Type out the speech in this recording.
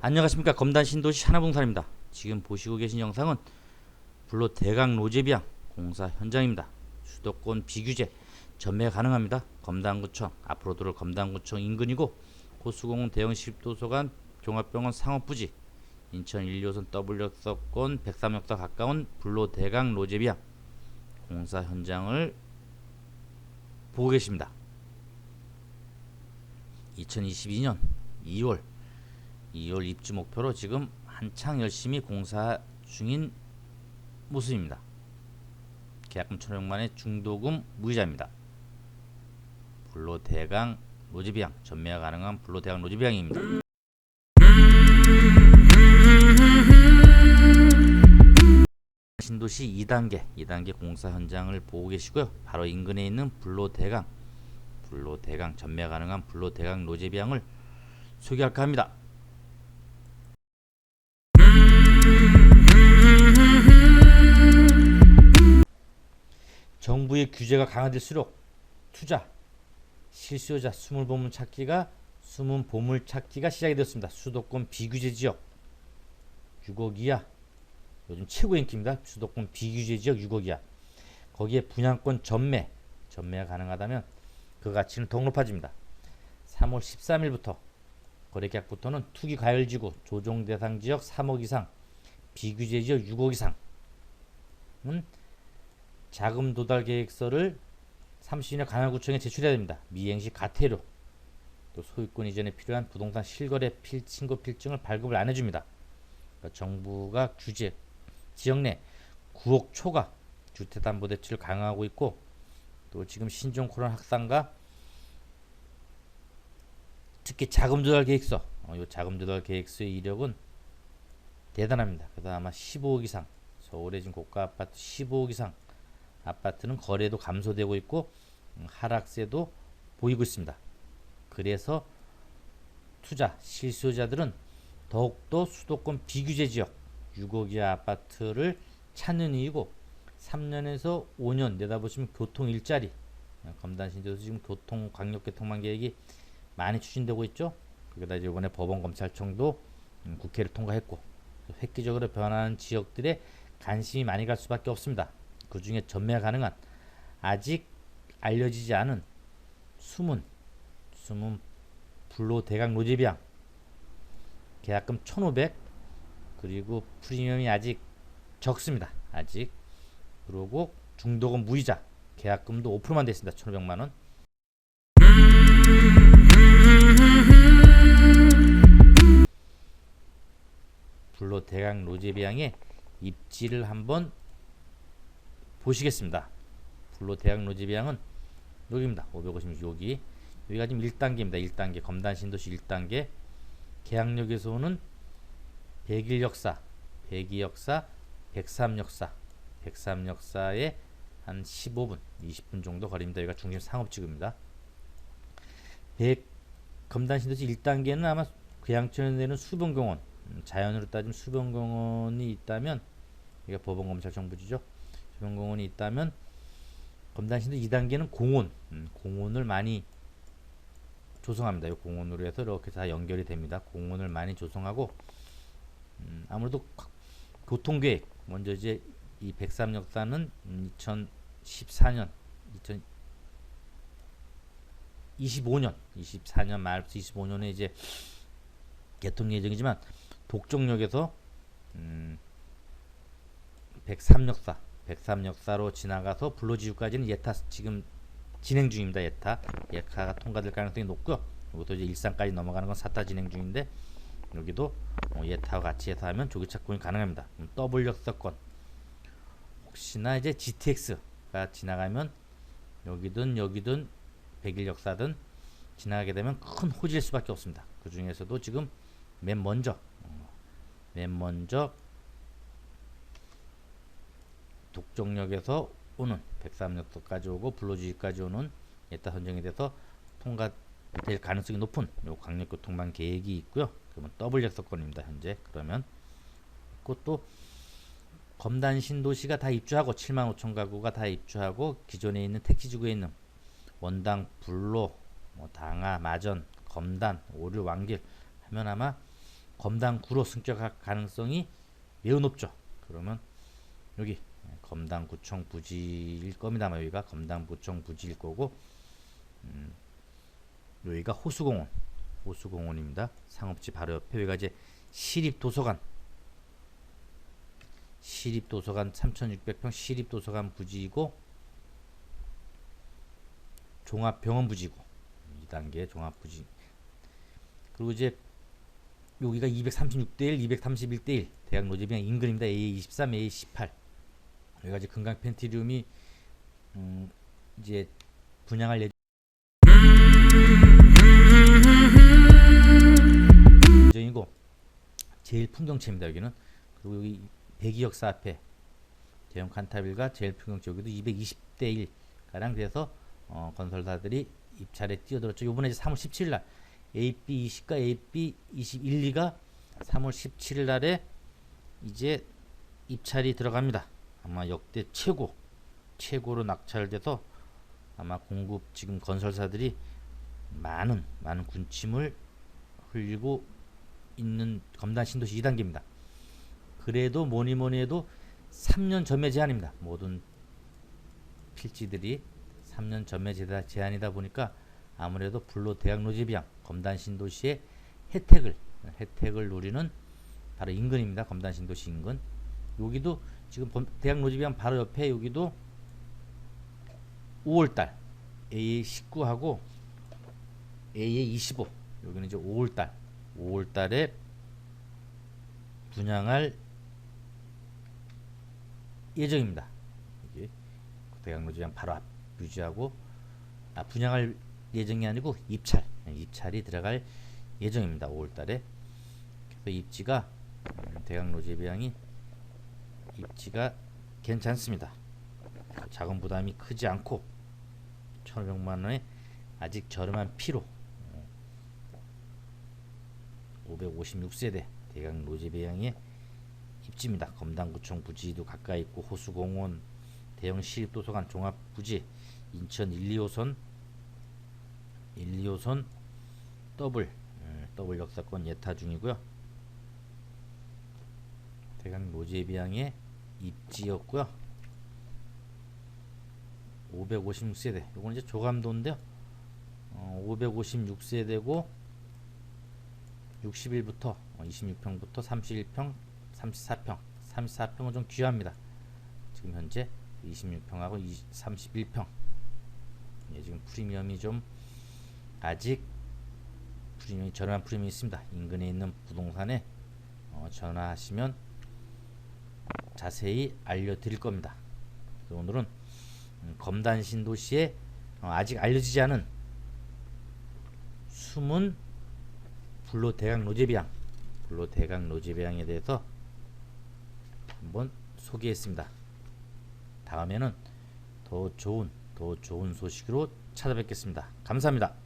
안녕하십니까 검단 신도시 하나봉산입니다. 지금 보시고 계신 영상은 불로 대강 로제비앙 공사 현장입니다. 수도권 비규제 전매 가능합니다. 검단구청 앞으로 들어올 검단구청 인근이고 호수공원 대형 시립도서관 종합병원 상업부지 인천 1호선 W역서권 103역사 가까운 불로 대강 로제비앙 공사 현장을 보고 계십니다. 2022년 2월 2월 입주 목표로 지금 한창 열심히 공사 중인 모습입니다. 계약금 1,500만의 중도금 무이자입니다. 불로 대강 로지비앙 전매가 가능한 불로 대강 로지비앙입니다. 신도시 2단계 2단계 공사 현장을 보고 계시고요. 바로 인근에 있는 불로 대강 불로 대강 전매 가능한 불로 대강 로제비앙을 소개할까 합니다. 정부의 규제가 강화될수록 투자, 실수요자 숨을 보물 찾기가 숨은 보물 찾기가 시작이 되었습니다. 수도권 비규제 지역 6억 이하 요즘 최고 인기입니다. 수도권 비규제 지역 6억 이하 거기에 분양권 전매 전매가 가능하다면 그 가치는 더욱 높아집니다. 3월 13일부터 거래계약부터는 투기 가열지구 조정 대상 지역 3억 이상 비규제 지역 6억 이상은 자금 도달 계획서를 30일 관할구청에 제출해야 됩니다. 미행시 가태료 또 소유권 이전에 필요한 부동산 실거래 필 신고 필증을 발급을 안 해줍니다. 그러니까 정부가 규제 지역 내 9억 초과 주택담보대출을 강화하고 있고 또 지금 신종 코로나 확산과 특히 자금 조달 계획서 어, 이 자금 조달 계획서의 이력은 대단합니다. 그래서 아마 15억 이상 서울의 지금 고가 아파트 15억 이상 아파트는 거래도 감소되고 있고 음, 하락세도 보이고 있습니다. 그래서 투자 실수요자들은 더욱더 수도권 비규제 지역 6억 이하 아파트를 찾는 이유고 3년에서 5년 내다보시면 교통 일자리 검단 신도에서 지금 교통 광역교통망 계획이 많이 추진되고 있죠. 거기다 이번에 법원 검찰청도 음, 국회를 통과했고 획기적으로 변하는 지역들에 관심이 많이 갈 수밖에 없습니다. 그 중에 전매 가능한 아직 알려지지 않은 숨은 숨은 불로 대강 로제비앙 계약금 1,500 그리고 프리미엄이 아직 적습니다. 아직 그리고 중도금 무이자 계약금도 5%만 됐습니다. 1,500만 원. 불로 대강 로제비앙의 입지를 한번 보시겠습니다. 불로 대학 로지비앙은 여기입니다. 556 여기 여기가 지금 1단계입니다. 1단계 검단 신도시 1단계 계양역에서 오는 100일 역사, 102 역사, 103 역사, 103 역사에 한 15분, 20분 정도 거리입니다. 여기가 중심 상업지구입니다. 100 검단 신도시 1단계는 아마 계양천에 내는 수변공원, 음, 자연으로 따지면 수변공원이 있다면 여기가 법원검찰청부지죠. 수변공원이 있다면 검단 신도 2단계는 공원, 음, 공원을 많이 조성합니다. 이 공원으로 해서 이렇게 다 연결이 됩니다. 공원을 많이 조성하고 음, 아무래도 교통계획 먼저 이제 이 103역사는 2014년 2025년 24년 말부터 25년에 이제 개통 예정이지만 독종역에서 음, 103역사 103역사로 지나가서 불로지구까지는 예타 지금 진행 중입니다. 예타 예타가 통과될 가능성이 높고요. 이것도 이제 일산까지 넘어가는 건 사타 진행 중인데 여기도 어, 예타와 같이 해서 하면 조기 착공이 가능합니다. 더블 역사권 혹시나 이제 GTX가 지나가면 여기든 여기든 백일 역사든 지나가게 되면 큰 호지일 수밖에 없습니다. 그 중에서도 지금 맨 먼저 어, 맨 먼저 독종역에서 오는 103역까지 오고 불로지까지 오는 예타 선정이 돼서 통과 될 가능성이 높은 요 강력교통망 계획이 있고요. 그러면 더블 역서권입니다. 현재 그러면 그것도 검단 신도시가 다 입주하고 7만 5천 가구가 다 입주하고 기존에 있는 택지지구에 있는 원당 불로 뭐 당하 마전 검단 오류 완길 하면 아마 검단 구로 승격할 가능성이 매우 높죠. 그러면 여기 검단 구청 부지일 겁니다. 여기가 검단 구청 부지일 거고 음, 여기가 호수공원 호수공원입니다. 상업지 바로 옆에 여기가 이제 시립도서관 시립도서관 3600평 시립도서관 부지이고 종합병원 부지고 2단계 종합부지 그리고 이제 여기가 236대 1, 231대 1 대학 노제비양 인근입니다. A23, A18 여기가 이제 금강 펜티륨이 음, 이제 분양할 예정 제일 풍경채입니다. 여기는 그리고 여기 대기역사 앞에 대형 칸타빌가 제일 풍경채 여기도 220대 1 가량 돼서 어, 건설사들이 입찰에 뛰어들었죠. 요번에 이제 3월 17일 날 AB 20과 AB 21, 2가 3월 17일 날에 이제 입찰이 들어갑니다. 아마 역대 최고 최고로 낙찰돼서 아마 공급 지금 건설사들이 많은 많은 군침을 흘리고 있는 검단 신도시 2단계입니다. 그래도 뭐니 뭐니 해도 3년 전매 제한입니다. 모든 필지들이 3년 전매 제한이다 보니까 아무래도 불로 대학 노지비양 검단 신도시의 혜택을 혜택을 누리는 바로 인근입니다. 검단 신도시 인근. 여기도 지금 범- 대학 노지비양 바로 옆에 여기도 5월달 AA 19하고 AA 25 여기는 이제 5월달 5월달에 분양할 예정입니다. 이게 노지비양 바로 앞 유지하고 아, 분양할 예정이 아니고 입찰 입찰이 들어갈 예정입니다. 5월달에 그래서 입지가 음, 대학 노제비양이 입지가 괜찮습니다. 자금 부담이 크지 않고 1,500만 원에 아직 저렴한 피로 556세대 대학 노제비양의 입지입니다. 검단구청 부지도 가까이 있고 호수공원 대형 시립도서관 종합부지 인천 1, 2호선 1, 2호선 더블 음, 더블 역사권 예타 중이고요. 대강 노제비양의 입지였고요. 556세대. 이건 이제 조감도인데요. 어, 556세대고 60일부터 26평부터 31평, 34평, 34평은 좀 귀합니다. 지금 현재 26평하고 31평. 예, 지금 프리미엄이 좀 아직 프리미엄이 저렴한 프리미엄이 있습니다. 인근에 있는 부동산에 어, 전화하시면 자세히 알려드릴 겁니다. 오늘은 음, 검단 신도시에 어, 아직 알려지지 않은 숨은 불로 대강 노제비양, 불로 대강 노제비양에 대해서 한번 소개했습니다. 다음에는 더 좋은 더 좋은 소식으로 찾아뵙겠습니다. 감사합니다.